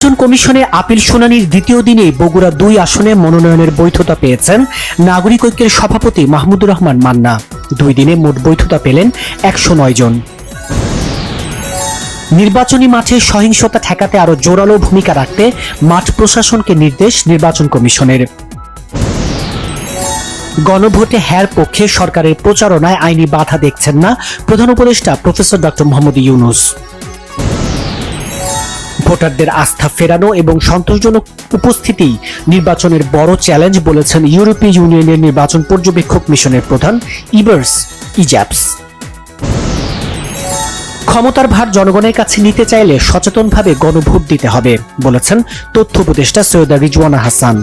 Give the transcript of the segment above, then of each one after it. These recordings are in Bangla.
নির্বাচন কমিশনে আপিল শুনানির দ্বিতীয় দিনে বগুড়া দুই আসনে মনোনয়নের বৈধতা পেয়েছেন নাগরিক ঐক্যের সভাপতি মাহমুদুর রহমান মান্না। দুই দিনে মোট বৈধতা পেলেন একশো নয় জন। নির্বাচনী মাঠে সহিংসতা ঠেকাতে আরও জোরালো ভূমিকা রাখতে মাঠ প্রশাসনকে নির্দেশ নির্বাচন কমিশনের। গণভোটে হ্যার পক্ষে সরকারের প্রচারণায় আইনি বাধা দেখছেন না প্রধান উপদেষ্টা প্রফেসর ডক্টর মোহাম্মদ ইউনুস। ভোটারদের আস্থা ফেরানো এবং সন্তোষজনক উপস্থিতি নির্বাচনের বড় চ্যালেঞ্জ বলেছেন ইউরোপীয় ইউনিয়নের নির্বাচন পর্যবেক্ষক মিশনের প্রধান ইবার্স ইজ্যাপস ক্ষমতার ভার জনগণের কাছে নিতে চাইলে সচেতনভাবে গণভোট দিতে হবে, বলেছেন তথ্য উপদেষ্টা সৈয়দা রিজওয়ানা হাসান।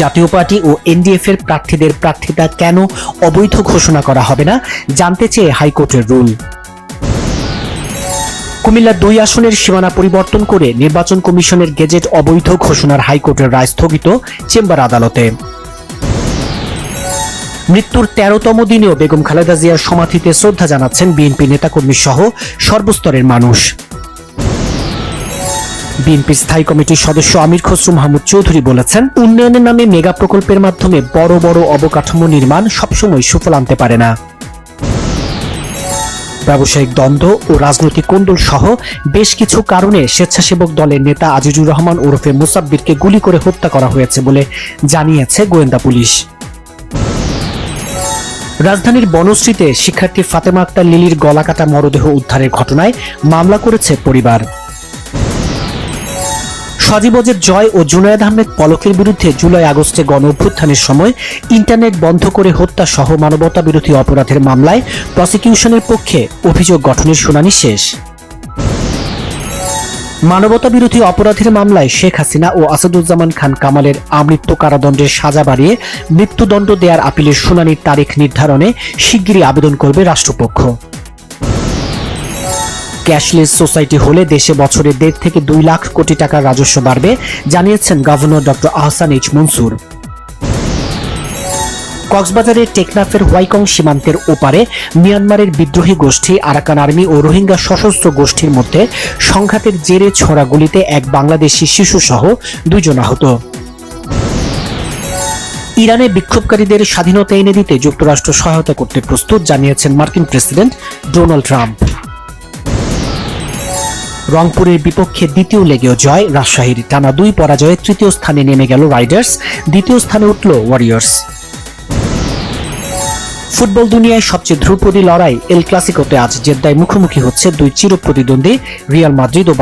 জাতীয় পার্টি ও এনডিএফ এর প্রার্থীদের প্রার্থিতা কেন অবৈধ ঘোষণা করা হবে না, জানতে চেয়ে হাইকোর্টের রুল। কুমিল্লার দুই আসনের সীমানা পরিবর্তন করে নির্বাচন কমিশনের গেজেট অবৈধ ঘোষণার হাইকোর্টের রায় স্থগিত চেম্বার আদালতে। মৃত্যুর তেরোতম দিনেও বেগম খালেদা জিয়ার সমাধিতে শ্রদ্ধা জানাচ্ছেন বিএনপি নেতাকর্মী সহ সর্বস্তরের মানুষ। বিএনপি স্থায়ী কমিটির সদস্য আমির খসরু মাহমুদ চৌধুরী বলেছেন, উন্নয়নের নামে মেগা প্রকল্পের মাধ্যমে বড় বড় অবকাঠামো নির্মাণ সবসময় সুফল আনতে পারে না। ব্যবসায়িক দ্বন্দ্ব ও রাজনৈতিক কোন্দল সহ বেশ কিছু কারণে স্বেচ্ছাসেবক দলের নেতা আজিজুর রহমান ওরফে মুসাব্বিরকে গুলি করে হত্যা করা হয়েছে বলে জানিয়েছে গোয়েন্দা পুলিশ। রাজধানীর বনশ্রীতে শিক্ষার্থী ফাতেমা আক্তার লিলির গলাকাটা মরদেহ উদ্ধারের ঘটনায় মামলা করেছে পরিবার। সজীবজের জয় ও জুনায়েদ আহমেদ পলকের বিরুদ্ধে জুলাই আগস্টে গণ অভ্যুত্থানের সময় ইন্টারনেট বন্ধ করে হত্যা সহ মানবতা বিরোধী অপরাধের মামলায় প্রসিকিউশনের পক্ষে অভিযোগ গঠনের শুনানি শেষ। মানবতা বিরোধী অপরাধের মামলায় শেখ হাসিনা ও আসাদুজ্জামান খান কামালের আমৃত্যু কারাদণ্ডের সাজা বাড়িয়ে মৃত্যুদণ্ড দেওয়ার আপিলের শুনানির তারিখ নির্ধারণে শিগগিরই আবেদন করবে রাষ্ট্রপক্ষ। ক্যাশলেস সোসাইটি হলে দেশে বছরে দেড় থেকে দুই লাখ কোটি টাকার রাজস্ব বাড়বে, জানিয়েছেন governor doctor Ahsan H Mansur. কক্সবাজারের টেকনাফের হোয়াইকং সীমান্তের ওপারে মিয়ানমারের বিদ্রোহী গোষ্ঠী, আরাকান আর্মি ও রোহিঙ্গা সশস্ত্র গোষ্ঠীর মধ্যে সংঘাতের জেরে ছোড়া গুলিতে এক বাংলাদেশি শিশু সহ দুইজন আহত। ইরানে বিক্ষোভকারীদের স্বাধীনতা এনে দিতে যুক্তরাষ্ট্র সহায়তা করতে প্রস্তুত, জানিয়েছেন মার্কিন প্রেসিডেন্ট ডোনাল্ড ট্রাম্প। রংপুরের বিপক্ষে দ্বিতীয় লেগেও জয়, রাজশাহীর টানা দুই পরাজয়ে তৃতীয় স্থানে নেমে গেল রাইডার্স, দ্বিতীয় স্থানে উঠল ওয়ারিয়র্স। ফুটবল দুনিয়ায় সবচেয়ে ধ্রুপদী লড়াই, এল ক্লাসিকোতে আজ জেদ্দায় মুখোমুখি হচ্ছে দুই চির প্রতিদ্বন্দ্বী রিয়াল মাদ্রিদ ও